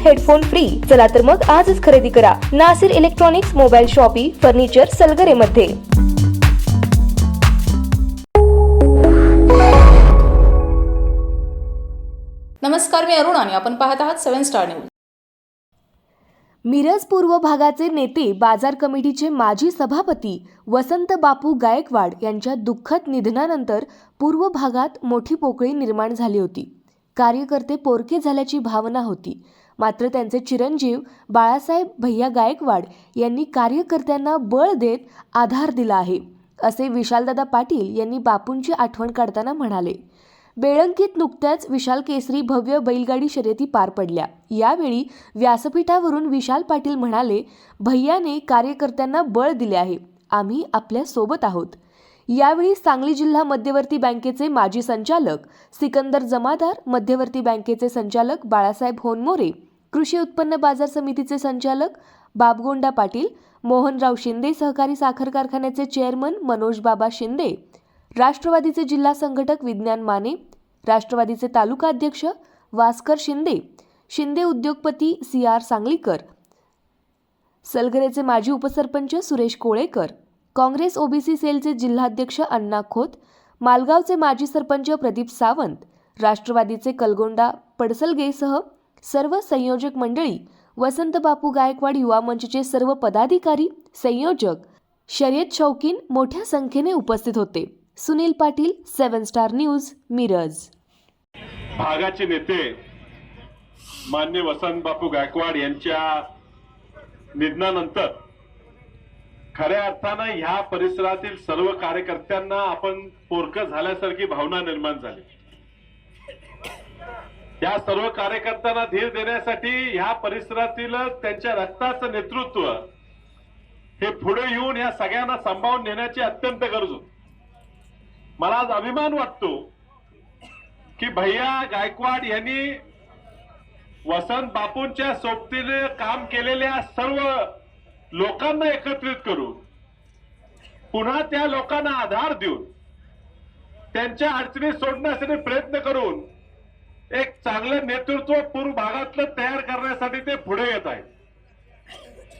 Headphone free. चला तर मग आजच खरेदी करा. Nasir electronics mobile shoppe furniture Salgare मध्ये नमस्कार मी अरुण आणि आपण पाहत आहात सेव्हन स्टार न्यूज. मिरज पूर्व भागाचे नेते बाजार कमिटीचे माजी सभापती वसंत बापू गायकवाड यांच्या दुःखद निधनानंतर पूर्व भागात मोठी पोकळी निर्माण झाली होती. कार्यकर्ते पोरके झाल्याची भावना होती. मात्र त्यांचे चिरंजीव बाळासाहेब भैया गायकवाड यांनी कार्यकर्त्यांना बळ देत आधार दिला आहे असे विशालदादा पाटील यांनी बापूंची आठवण काढताना म्हणाले. बेळंकीत नुकत्याच विशाल केसरी भव्य बैलगाडी शर्यती पार पडल्या. यावेळी व्यासपीठावरून विशाल पाटील म्हणाले भैयाने कार्यकर्त्यांना बळ दिले आहे. आम्ही आपल्यासोबत आहोत. यावेळी सांगली जिल्हा मध्यवर्ती बँकेचे माजी संचालक सिकंदर जमादार मध्यवर्ती बँकेचे संचालक बाळासाहेब होनमोरे कृषी उत्पन्न बाजार समितीचे संचालक बाबगोंडा पाटील मोहनराव शिंदे सहकारी साखर कारखान्याचे चेअरमन मनोज बाबा शिंदे राष्ट्रवादीचे जिल्हा संघटक विज्ञान माने राष्ट्रवादीचे तालुका अध्यक्ष वास्कर शिंदे शिंदे उद्योगपती सी आर सांगलीकर सलगरेचे माजी उपसरपंच सुरेश कोळेकर काँग्रेस ओबीसी सेलचे जिल्हाध्यक्ष अण्णा खोत मालगावचे माजी सरपंच प्रदीप सावंत राष्ट्रवादीचे कलगोंडा पडसलगेसह सर्व संयोजक मंडळी वसंत बापू गायकवाड युवा मंचचे सर्व पदाधिकारी संयोजक शर्यत शौकीन मोठ्या संख्येने उपस्थित होते. Sunil Patil seven star news Miraj. भागाचे नेते मान्य वसंत बापू गायकवाड यांच्या निधनानंतर खऱ्या अर्थानं ह्या परिसरातील सर्व कार्यकर्त्यांना आपण पोरकं झाल्यासारखी भावना निर्माण झाली. या सर्व कार्यकर्त्यांना धीर देण्यासाठी ह्या परिसरातील त्यांच्या रक्ताचं नेतृत्व हे पुढे येऊन या सगळ्यांना सांभाळून नेण्याची अत्यंत गरज होती. मला आज अभिमान वाटतो की भैया गायकवाड यांनी वसंत बापूंच्या सोबतीने काम केलेल्या सर्व लोकांना एकत्रित करून पुन्हा त्या लोकांना आधार देऊन त्यांच्या अडचणी सोडण्यासाठी प्रयत्न करून एक चांगलं नेतृत्व पूर्व भागातलं तयार करण्यासाठी ते पुढे येत आहेत.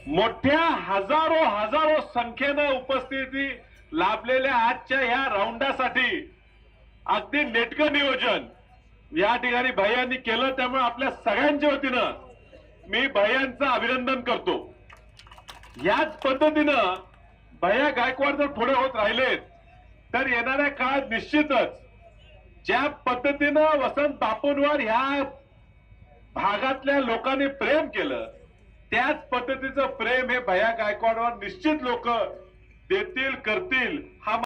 मोठ्या हजारो हजारो संख्येनं उपस्थिती लाभलेल्या आजच्या या राऊंडासाठी अगदी नेटकं नियोजन या ठिकाणी भैयांनी केलं त्यामुळे आपल्या सगळ्यांच्या वतीनं मी भैयांचं अभिनंदन करतो. याच पद्धतीनं भैया गायकवाड जर पुढे होत राहिलेत तर येणाऱ्या काळात निश्चितच ज्या पद्धतीनं वसंत बापूंवर ह्या भागातल्या लोकांनी प्रेम केलं त्याच पद्धतीचं प्रेम हे भया गायकवाडवर निश्चित लोक देतील करतील हा